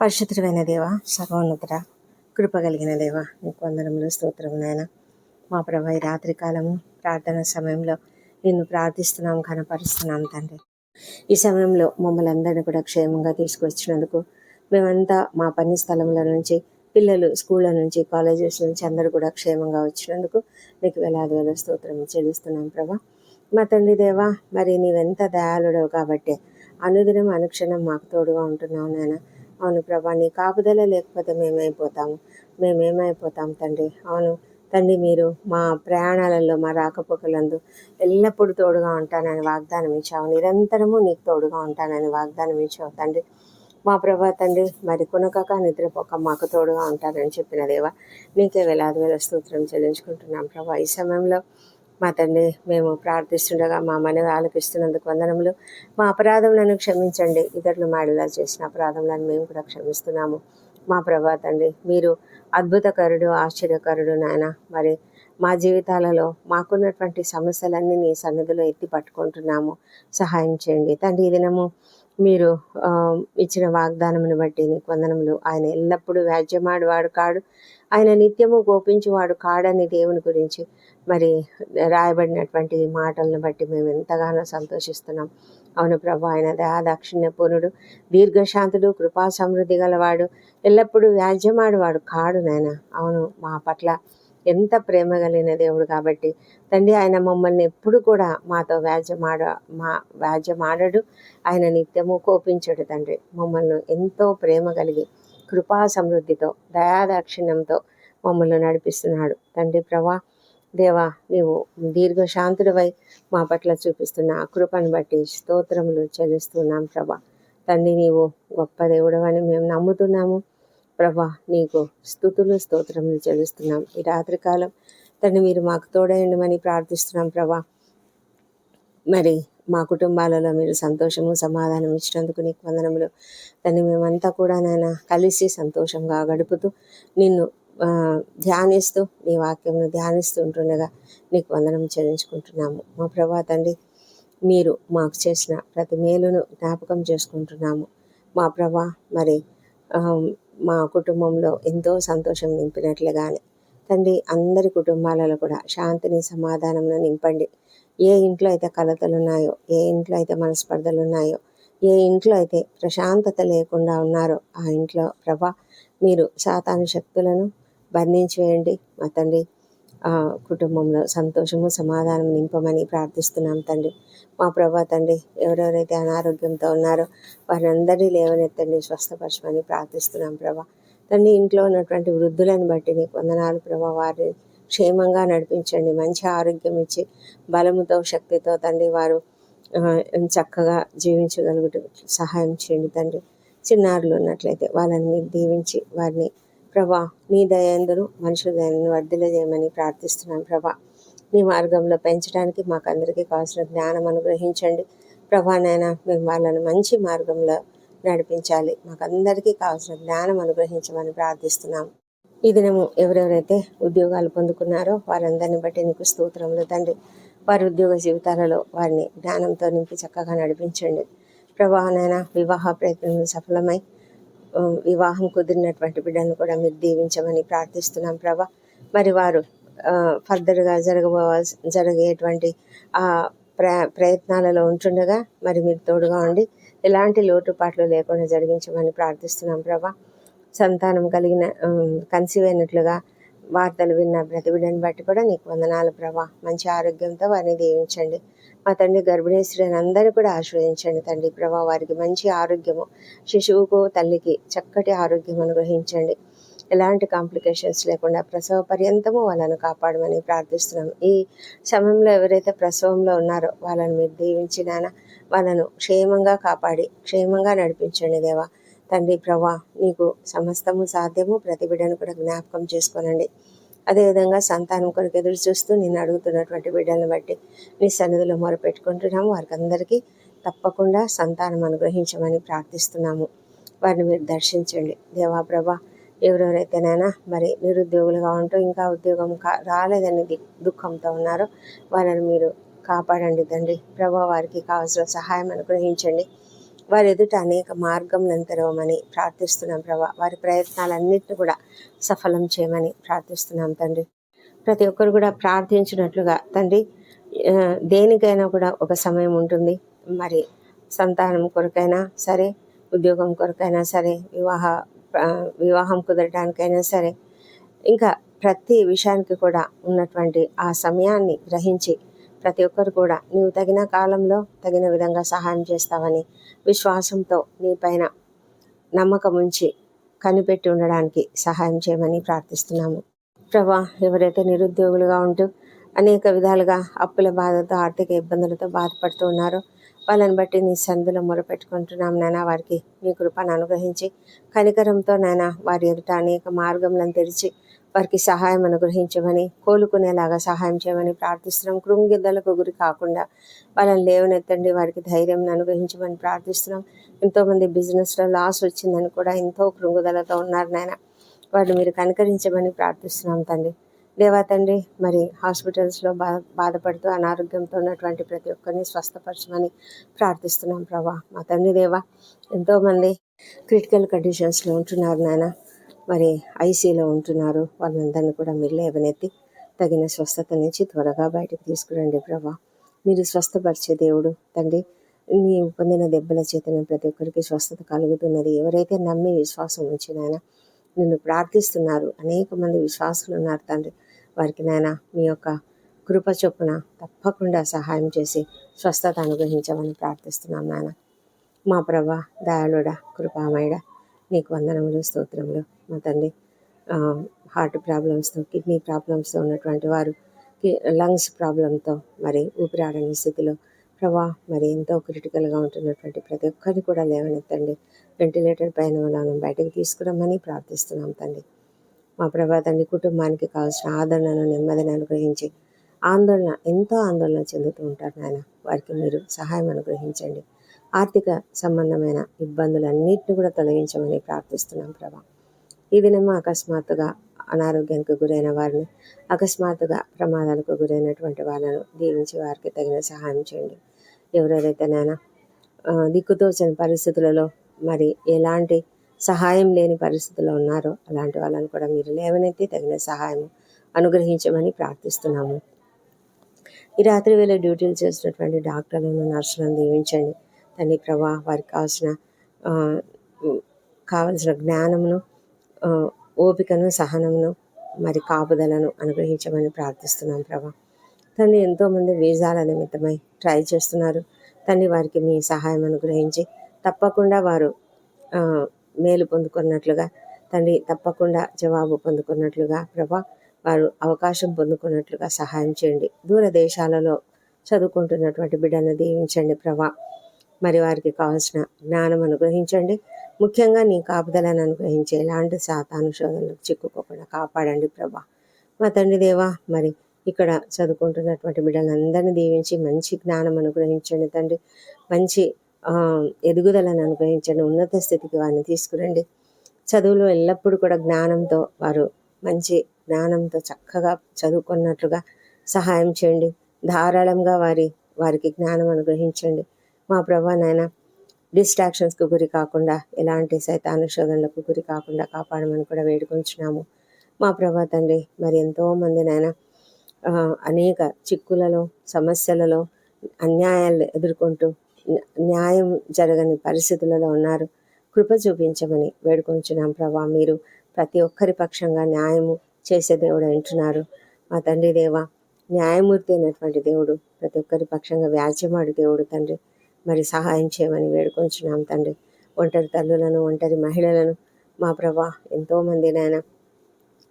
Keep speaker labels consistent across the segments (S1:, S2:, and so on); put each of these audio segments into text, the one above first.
S1: పరిశుద్ధమైన దేవ సర్వోన్నతుడ కృప కలిగిన దేవ నీకు వందనములు స్తోత్రం నాయన. మా ప్రభా ఈ రాత్రి కాలము ప్రార్థన సమయంలో నిన్ను ప్రార్థిస్తున్నాం కనపరుస్తున్నాం తండ్రి. ఈ సమయంలో మమ్మల్ని అందరినీ కూడా క్షేమంగా తీసుకొచ్చినందుకు మేమంతా మా పని స్థలంలో నుంచి పిల్లలు స్కూళ్ళ నుంచి కాలేజెస్ నుంచి అందరూ కూడా క్షేమంగా వచ్చినందుకు నీకు వేలాది వేల స్తోత్రం చెల్లిస్తున్నాం ప్రభా. మా తండ్రి దేవా మరి నీవెంత దయాళుడవు కాబట్టి అనుదినం అనుక్షణం మాకు తోడుగా ఉంటున్నావు నాయన. అవును ప్రభా నీ కాపుదల లేకపోతే మేమైపోతాము మేమేమైపోతాం తండ్రి? అవును తండ్రి మీరు మా ప్రయాణాలలో మా రాకపోకలందు ఎల్లప్పుడూ తోడుగా ఉంటానని వాగ్దానం ఇచ్చావు. నిరంతరము నీకు తోడుగా ఉంటానని వాగ్దానం ఇచ్చావు తండ్రి. మా ప్రభా తండ్రి మరి కొనకక నిద్రపోక మాకు తోడుగా ఉంటానని చెప్పిన దేవా నీకే వేలాది వేల స్తోత్రం చెల్లించుకుంటున్నాం ప్రభా. ఈ సమయంలో మా తండ్రి మేము ప్రార్థిస్తుండగా మా మనవి ఆలకిస్తున్నందుకు వందనములు. మా అపరాధములను క్షమించండి. ఇతరులు మాడిలా చేసిన అపరాధములను మేము కూడా క్షమిస్తున్నాము. మా ప్రభా తండ్రి మీరు అద్భుతకరుడు ఆశ్చర్యకరుడు నాయన. మరి మా జీవితాలలో మాకున్నటువంటి సమస్యలన్నీ నీ సన్నిధిలో ఎత్తి పట్టుకుంటున్నాము. సహాయం చేయండి. తండ్రి ఈ దినము మీరు ఇచ్చిన వాగ్దానమును బట్టి నీకు వందనములు. ఆయన ఎల్లప్పుడూ వ్యాజ్యమాడువాడు కాడు. ఆయన నిత్యము గోపించువాడు కాడని దేవుని గురించి మరి రాయబడినటువంటి మాటలను బట్టి మేము ఎంతగానో సంతోషిస్తున్నాం. అవును ప్రభు ఆయన దయాదాక్షిణ్య పూర్ణుడు దీర్ఘశాంతుడు కృపా సమృద్ధి గలవాడు ఎల్లప్పుడూ వ్యాజ్యమాడువాడు కాడు నాయన. అవును మా పట్ల ఎంత ప్రేమ కలిగిన దేవుడు కాబట్టి తండ్రి ఆయన మమ్మల్ని ఎప్పుడు కూడా మాతో వ్యాజ్యమాడ మా వ్యాజ్యమాడడు. ఆయన నిత్యము కోపించడు తండ్రి. మమ్మల్ని ఎంతో ప్రేమ కలిగి కృపా సమృద్ధితో దయాదాక్షిణ్యంతో మమ్మల్ని నడిపిస్తున్నాడు. తండ్రి ప్రభా దేవా నీవు దీర్ఘశాంతుడివై మా పట్ల చూపిస్తున్న కృపను బట్టి స్తోత్రములు చెల్లిస్తున్నాం ప్రభా. తండ్రి నీవు గొప్ప దేవుడవని మేము నమ్ముతున్నాము. ప్రభా నీకు స్థుతులు స్తోత్రములు చెల్లిస్తున్నాం. ఈ రాత్రికాలం తండ్రి మీరు మాకు తోడయండమని ప్రార్థిస్తున్నాం ప్రభా. మరి మా కుటుంబాలలో మీరు సంతోషము సమాధానం ఇచ్చినందుకు నీకు వందనములు. దాన్ని మేమంతా కూడా నాయన కలిసి సంతోషంగా గడుపుతూ నిన్ను ధ్యానిస్తూ నీ వాక్యంను ధ్యానిస్తూ ఉంటుండగా నీకు వందనం చెల్లించుకుంటున్నాము. మా ప్రభా తండ్రి మీరు మాకు చేసిన ప్రతి మేలును జ్ఞాపకం చేసుకుంటున్నాము. మా ప్రభా మరి మా కుటుంబంలో ఎంతో సంతోషం నింపినట్లుగానే. తండ్రి అందరి కుటుంబాలలో కూడా శాంతిని సమాధానంను నింపండి. ఏ ఇంట్లో అయితే కలతలు ఉన్నాయో ఏ ఇంట్లో అయితే మనస్పర్ధలు ఉన్నాయో ఏ ఇంట్లో అయితే ప్రశాంతత లేకుండా ఉన్నారో ఆ ఇంట్లో ప్రభా మీరు సాతాను శక్తులను బంధించేయండి మా తండ్రి కుటుంబంలో సంతోషము సమాధానం నింపమని ప్రార్థిస్తున్నాం తండ్రి. మా ప్రభా తండ్రి ఎవరెవరైతే అనారోగ్యంతో ఉన్నారో వారందరినీ లేవనెత్తండి స్వస్థపరచమని ప్రార్థిస్తున్నాం ప్రభా. తండ్రి ఇంట్లో ఉన్నటువంటి వృద్ధులను బట్టి నీకు వందనాలు ప్రభా. వారిని క్షేమంగా నడిపించండి మంచి ఆరోగ్యం ఇచ్చి బలముతో శక్తితో తండ్రి వారు చక్కగా జీవించగలుగుట సహాయం చేయండి తండ్రి. చిన్నారులు ఉన్నట్లయితే వాళ్ళని మీరు దీవించి వారిని ప్రభా నీ దయందును మనుషుల దయను వర్ధిల చేయమని ప్రార్థిస్తున్నాం ప్రభా. నీ మార్గంలో పెంచడానికి మాకు అందరికీ కావాల్సిన జ్ఞానం అనుగ్రహించండి. ప్రభా నాయన మేము వాళ్ళని మంచి మార్గంలో నడిపించాలి. మాకు అందరికీ కావాల్సిన జ్ఞానం అనుగ్రహించమని ప్రార్థిస్తున్నాం. ఈ దినము ఎవరెవరైతే ఉద్యోగాలు పొందుకున్నారో వారందరిని బట్టి నీకు స్తోత్రములు తండ్రి. వారి ఉద్యోగ జీవితాలలో వారిని జ్ఞానంతో నింపి చక్కగా నడిపించండి. ప్రభావనైనా వివాహ ప్రయత్నంలో సఫలమై వివాహం కుదిరినటువంటి బిడ్డను కూడా మీరు దీవించమని ప్రార్థిస్తున్నాం ప్రభా. మరి వారు ఫర్దర్గా జరగబోవాల్సి జరిగేటువంటి ఆ ప్ర ప్రయత్నాలలో ఉంటుండగా మరి మీరు తోడుగా ఉండి ఎలాంటి లోటుపాట్లు లేకుండా జరిగించమని ప్రార్థిస్తున్నాం ప్రభా. సంతానం కలిగిన కన్సీవ్ అయినట్లుగా వార్తలు విన్న ప్రతి బిడ్డను బట్టి కూడా నీకు వందనాలు ప్రభా. మంచి ఆరోగ్యంతో వారిని దీవించండి. మా తండ్రి గర్భిణీ స్త్రీని అందరూ కూడా ఆశీర్వదించండి తండ్రి ప్రభా వారికి మంచి ఆరోగ్యము శిశువుకు తల్లికి చక్కటి ఆరోగ్యం అనుగ్రహించండి. ఎలాంటి కాంప్లికేషన్స్ లేకుండా ప్రసవ పర్యంతము వాళ్ళను కాపాడమని ప్రార్థిస్తున్నాం ఈ సమయంలో ఎవరైతే ప్రసవంలో ఉన్నారో వాళ్ళని మీరు దీవించి నాన్న వాళ్ళను క్షేమంగా కాపాడి క్షేమంగా నడిపించండి దేవా. తండ్రి ప్రభా నీకు సమస్తము సాధ్యము ప్రతి బిడ్డను కూడా జ్ఞాపకం చేసుకోనండి. అదేవిధంగా సంతానం కొరకు ఎదురు చూస్తూ నేను అడుగుతున్నటువంటి బిడ్డలను బట్టి నీ సన్నిధిలో మొరపెట్టుకుంటున్నాము. వారికి అందరికీ తప్పకుండా సంతానం అనుగ్రహించమని ప్రార్థిస్తున్నాము. వారిని మీరు దర్శించండి. దేవా ప్రభా ఎవరెవరైతేనైనా మరి నిరుద్యోగులుగా ఉంటూ ఇంకా ఉద్యోగం కా రాలేదని దుఃఖంతో ఉన్నారో వాళ్ళని మీరు కాపాడండి తండ్రి. ప్రభా వారికి కావాల్సిన సహాయం అనుగ్రహించండి. వారి ఎదుట అనేక మార్గంలను తెరవమని ప్రార్థిస్తున్నాం ప్రభా. వారి ప్రయత్నాలన్నింటినీ కూడా సఫలం చేయమని ప్రార్థిస్తున్నాం తండ్రి. ప్రతి ఒక్కరు కూడా ప్రార్థించినట్లుగా తండ్రి దేనికైనా కూడా ఒక సమయం ఉంటుంది. మరి సంతానం కొరకైనా సరే ఉద్యోగం కొరకైనా సరే వివాహ వివాహం కుదరడానికైనా సరే ఇంకా ప్రతి విషయానికి కూడా ఉన్నటువంటి ఆ సమయాన్ని గ్రహించి ప్రతి ఒక్కరు కూడా నీవు తగిన కాలంలో తగిన విధంగా సహాయం చేస్తావని విశ్వాసంతో నీ పైన నమ్మకం ఉంచి కనిపెట్టి ఉండడానికి సహాయం చేయమని ప్రార్థిస్తున్నాము. ప్రభా ఎవరైతే నిరుద్యోగులుగా ఉంటూ అనేక విధాలుగా అప్పుల బాధతో ఆర్థిక ఇబ్బందులతో బాధపడుతూ ఉన్నారో వాళ్ళని బట్టి నీ సందులో మొరపెట్టుకుంటున్నాం నాన్న వారికి నీ కృపను అనుగ్రహించి కనికరంతో నాయన వారి ఎదుట అనేక మార్గములను తెరిచి వారికి సహాయం అనుగ్రహించమని కోలుకునేలాగా సహాయం చేయమని ప్రార్థిస్తున్నాం. కృంగిద్దలకు గురి కాకుండా వాళ్ళని లేవనెత్తండి వారికి ధైర్యం అనుగ్రహించమని ప్రార్థిస్తున్నాం. ఎంతోమంది బిజినెస్లో లాస్ వచ్చిందని కూడా ఎంతో కృంగుదలతో ఉన్నారు నాయన. వారిని మీరు కనికరించమని ప్రార్థిస్తున్నాం తండ్రి. దేవా తండ్రి మరి హాస్పిటల్స్లో బా బాధపడుతూ అనారోగ్యంతో ఉన్నటువంటి ప్రతి ఒక్కరిని స్వస్థపరచమని ప్రార్థిస్తున్నాం ప్రభా. మా తండ్రి దేవా ఎంతోమంది క్రిటికల్ కండిషన్స్లో ఉంటున్నారు నాయన. మరి ఐసీలో ఉంటున్నారు. వాళ్ళందరినీ కూడా మీరు లేవనెత్తి తగిన స్వస్థత నుంచి త్వరగా బయటకు తీసుకురండి ప్రభా. మీరు స్వస్థపరిచే దేవుడు తండ్రి. నీ పొందిన దెబ్బల చేతనే ప్రతి ఒక్కరికి స్వస్థత కలుగుతున్నది. ఎవరైతే నమ్మి విశ్వాసం ఉంచి నాయన నిన్ను ప్రార్థిస్తున్నారు అనేక మంది విశ్వాసులు ఉన్నారు తండ్రి. వారికి నాయన మీ యొక్క కృప చొప్పున తప్పకుండా సహాయం చేసి స్వస్థత అనుగ్రహించమని ప్రార్థిస్తున్నాం నాయన. మా ప్రభా దయాళుడ కృపామయుడ నీకు వందనములు స్తోత్రములు. మా తండ్రి హార్ట్ ప్రాబ్లమ్స్తో కిడ్నీ ప్రాబ్లమ్స్తో ఉన్నటువంటి వారు లంగ్స్ ప్రాబ్లంతో మరి ఊపిరాడని స్థితిలో ప్రభా మరి ఎంతో క్రిటికల్గా ఉంటున్నటువంటి ప్రతి ఒక్కరిని కూడా లేవనెత్తండి. వెంటిలేటర్ పైన మనం బయటకు తీసుకురమ్మని ప్రార్థిస్తున్నాం తండ్రి. మా ప్రభా తండ్రి కుటుంబానికి కావాల్సిన ఆదరణను నెమ్మదిని అనుగ్రహించి ఆందోళన ఎంతో ఆందోళన చెందుతూ ఉంటారు నాయన. వారికి మీరు సహాయం అనుగ్రహించండి. ఆర్థిక సంబంధమైన ఇబ్బందులన్నింటినీ కూడా తొలగించమని ప్రార్థిస్తున్నాం ప్రభా. ఈ దినము అకస్మాత్తుగా అనారోగ్యానికి గురైన వారిని అకస్మాత్తుగా ప్రమాదాలకు గురైనటువంటి వాళ్ళను దీవించి వారికి తగిన సహాయం చేయండి. ఎవరెవరైతే నాయన దిక్కుతోచని పరిస్థితులలో మరి ఎలాంటి సహాయం లేని పరిస్థితుల్లో ఉన్నారో అలాంటి వాళ్ళని కూడా మీరు లేవనైతే తగిన సహాయం అనుగ్రహించమని ప్రార్థిస్తున్నాము. ఈ రాత్రి వేళ డ్యూటీలు చేస్తున్నటువంటి డాక్టర్లను నర్సులను దీవించండి. తండ్రి ప్రభా వారికి కావాల్సిన కావలసిన జ్ఞానమును ఓపికను సహనమును మరి కాపుదలను అనుగ్రహించమని ప్రార్థిస్తున్నాం ప్రభా. తండ్రి ఎంతోమంది వీసాల నిమిత్తమై ట్రై చేస్తున్నారు. తండ్రి వారికి మీ సహాయం అనుగ్రహించి తప్పకుండా వారు మేలు పొందుకున్నట్లుగా తండ్రి తప్పకుండా జవాబు పొందుకున్నట్లుగా ప్రభా వారు అవకాశం పొందుకున్నట్లుగా సహాయం చేయండి. దూర దేశాలలో చదువుకుంటున్నటువంటి బిడ్డను దీవించండి ప్రభా. మరి వారికి కావాల్సిన జ్ఞానం అనుగ్రహించండి. ముఖ్యంగా నీ కాపుదలను అనుగ్రహించే ఎలాంటి సాతాను శోధనలకు చిక్కుకోకుండా కాపాడండి ప్రభా. మా తండ్రి దేవా మరి ఇక్కడ చదువుకుంటున్నటువంటి బిడ్డలందరినీ దీవించి మంచి జ్ఞానం అనుగ్రహించండి తండ్రి. మంచి ఎదుగుదలను అనుగ్రహించండి. ఉన్నత స్థితికి వారిని తీసుకురండి. చదువులో ఎల్లప్పుడూ కూడా జ్ఞానంతో వారు మంచి జ్ఞానంతో చక్కగా చదువుకున్నట్లుగా సహాయం చేయండి. ధారాళంగా వారి వారికి జ్ఞానం అనుగ్రహించండి. మా ప్రభా నాయన డిస్ట్రాక్షన్స్కు గురి కాకుండా ఎలాంటి సైతాను శోధనలకు గురి కాకుండా కాపాడమని కూడా వేడుకొంచున్నాము. మా ప్రభా తండ్రి మరి ఎంతోమంది నాయన అనేక చిక్కులలో సమస్యలలో అన్యాయాలు ఎదుర్కొంటూ న్యాయం జరగని పరిస్థితులలో ఉన్నారు. కృప చూపించమని వేడుకొంచున్నాం ప్రభా. మీరు ప్రతి ఒక్కరి పక్షంగా న్యాయము చేసే దేవుడు అంటున్నారు. మా తండ్రి దేవ న్యాయమూర్తి అయినటువంటి దేవుడు ప్రతి ఒక్కరి పక్షంగా వ్యాజ్యమాడు దేవుడు తండ్రి. మరి సహాయం చేయమని వేడుకొంచున్నాం తండ్రి. ఒంటరి తల్లులను ఒంటరి మహిళలను మా ప్రభా ఎంతోమంది నాయన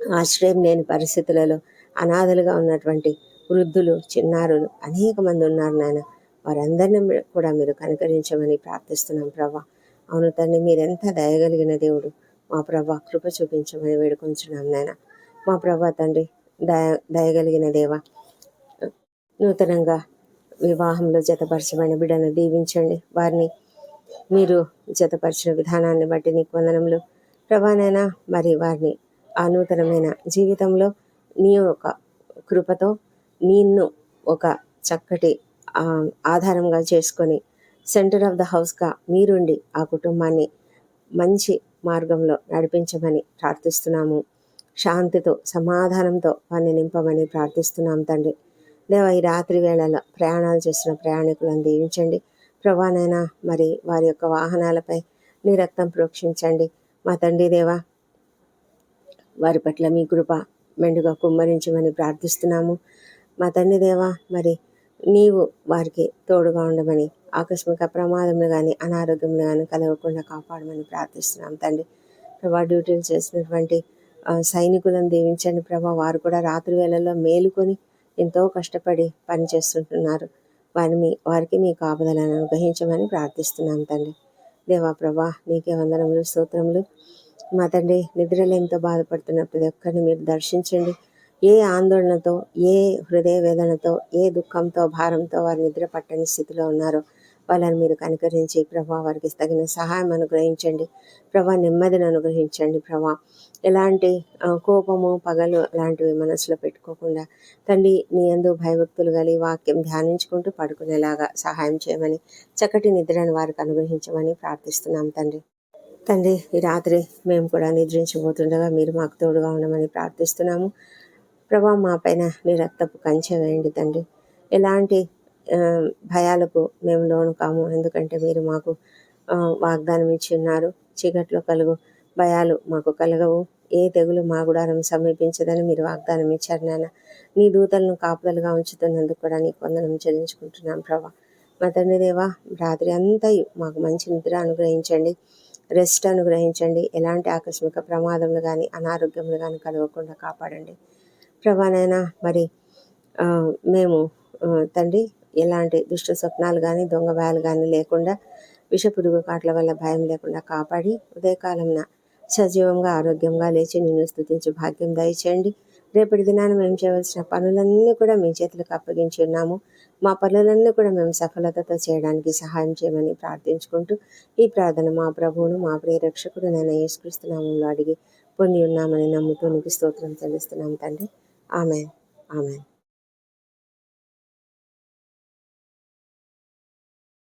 S1: ఆశ్రయం లేని పరిస్థితులలో అనాథలుగా ఉన్నటువంటి వృద్ధులు చిన్నారులు అనేక మంది ఉన్నారు నాయన. వారందరినీ కూడా మీరు కనుకరించమని ప్రార్థిస్తున్నాం ప్రభా. అవును తండ్రి మీరెంత దయగలిగిన దేవుడు. మా ప్రభా కృప చూపించమని వేడుకొంచున్నాం నాయన. మా ప్రభా తండ్రి దయ దయగలిగిన దేవ నూతనంగా వివాహంలో జతపరచబడిన బిడ్డను దీవించండి. వారిని మీరు జతపరిచిన విధానాన్ని బట్టి నీకు వందనములు. ప్రభానైనా మరి వారిని ఆ నూతనమైన జీవితంలో నీ యొక్క కృపతో నిన్ను ఒక చక్కటి ఆధారంగా చేసుకొని సెంటర్ ఆఫ్ ద హౌస్గా మీరుండి ఆ కుటుంబాన్ని మంచి మార్గంలో నడిపించమని ప్రార్థిస్తున్నాము. శాంతితో సమాధానంతో వారిని నింపమని ప్రార్థిస్తున్నాం తండ్రి. దేవ ఈ రాత్రి వేళలో ప్రయాణాలు చేస్తున్న ప్రయాణికులను దీవించండి. ప్రభానైనా మరి వారి యొక్క వాహనాలపై నీ రక్తం ప్రోక్షించండి. మా తండ్రి దేవా వారి పట్ల మీ కృప మెండుగా కుమ్మరించమని ప్రార్థిస్తున్నాము. మా తండ్రి దేవా మరి నీవు వారికి తోడుగా ఉండమని ఆకస్మిక ప్రమాదంలో కానీ అనారోగ్యంలో కానీ కలగకుండా కాపాడమని ప్రార్థిస్తున్నాం తండ్రి. ప్రభా డ్యూటీలు చేసినటువంటి సైనికులను దీవించండి. ప్రభా వారు కూడా రాత్రి వేళల్లో మేలుకొని ఎంతో కష్టపడి పనిచేస్తుంటున్నారు వారి మీ వారికి మీ కాపుదలను అనుగ్రహించమని ప్రార్థిస్తున్నాను తండ్రి. దేవా ప్రభా నీకే వందనములు స్తోత్రములు. మా తండ్రి నిద్రలు ఎంతో బాధపడుతున్న ప్రతి ఒక్కరిని మీరు దర్శించండి. ఏ ఆందోళనతో ఏ హృదయ వేదనతో ఏ దుఃఖంతో భారంతో వారు నిద్ర పట్టని స్థితిలో ఉన్నారో వాళ్ళని మీరు కనికరించి ప్రభా వారికి తగిన సహాయం అనుగ్రహించండి. ప్రభా నెమ్మదిని అనుగ్రహించండి ప్రభా. ఎలాంటి కోపము పగలు లాంటివి మనసులో పెట్టుకోకుండా తండ్రి నీ ఎందు భయభక్తులు కలిగి వాక్యం ధ్యానించుకుంటూ పడుకునేలాగా సహాయం చేయమని చక్కటి నిద్రను వారికి అనుగ్రహించమని ప్రార్థిస్తున్నాం తండ్రి. తండ్రి ఈ రాత్రి మేము కూడా నిద్రించబోతుండగా మీరు మాకు తోడుగా ఉండమని ప్రార్థిస్తున్నాము. ప్రభా మా పైన నీ రక్తపు కంచె వేయండి తండ్రి. ఎలాంటి భయాలకు మేము లోను కాము. ఎందుకంటే మీరు మాకు వాగ్దానం ఇచ్చి ఉన్నారు. చీకట్లో కలుగు. భయాలు మాకు కలగవు. ఏ తెగులు మా గుడారం సమీపించదని మీరు వాగ్దానం ఇచ్చారు నాన్న. నీ దూతలను కాపుదలుగా ఉంచుతున్నందుకు కూడా నీకు వందనం చెల్లించుకుంటున్నాం ప్రభా. మా తండ్రి దేవా రాత్రి అంతా మాకు మంచి నిద్ర అనుగ్రహించండి. రెస్ట్ అనుగ్రహించండి. ఎలాంటి ఆకస్మిక ప్రమాదములు కానీ అనారోగ్యములు కానీ కలగకుండా కాపాడండి. ప్రభానైనా మరి మేము తండ్రి ఎలాంటి దుష్ట స్వప్నాలు కానీ దొంగ కానీ లేకుండా విషపురుగు కాట్ల వల్ల భయం లేకుండా కాపాడి ఉదయకాలంన సజీవంగా ఆరోగ్యంగా లేచి నిన్ను స్థుతించి భాగ్యం దయచేయండి. రేపటి దినాన మేము చేయవలసిన పనులన్నీ కూడా మీ చేతులకు అప్పగించి ఉన్నాము. మా పనులన్నీ కూడా మేము సఫలతతో చేయడానికి సహాయం చేయమని ప్రార్థించుకుంటూ ఈ ప్రార్థన మా ప్రభువును మా ప్రియ రక్షకుడు నేను యేసుక్రీస్తునామంలో అడిగి పొంది ఉన్నామని నమ్ముతూ నీకు స్తోత్రం చెల్లిస్తున్నాం తండ్రి. ఆమె ఆమె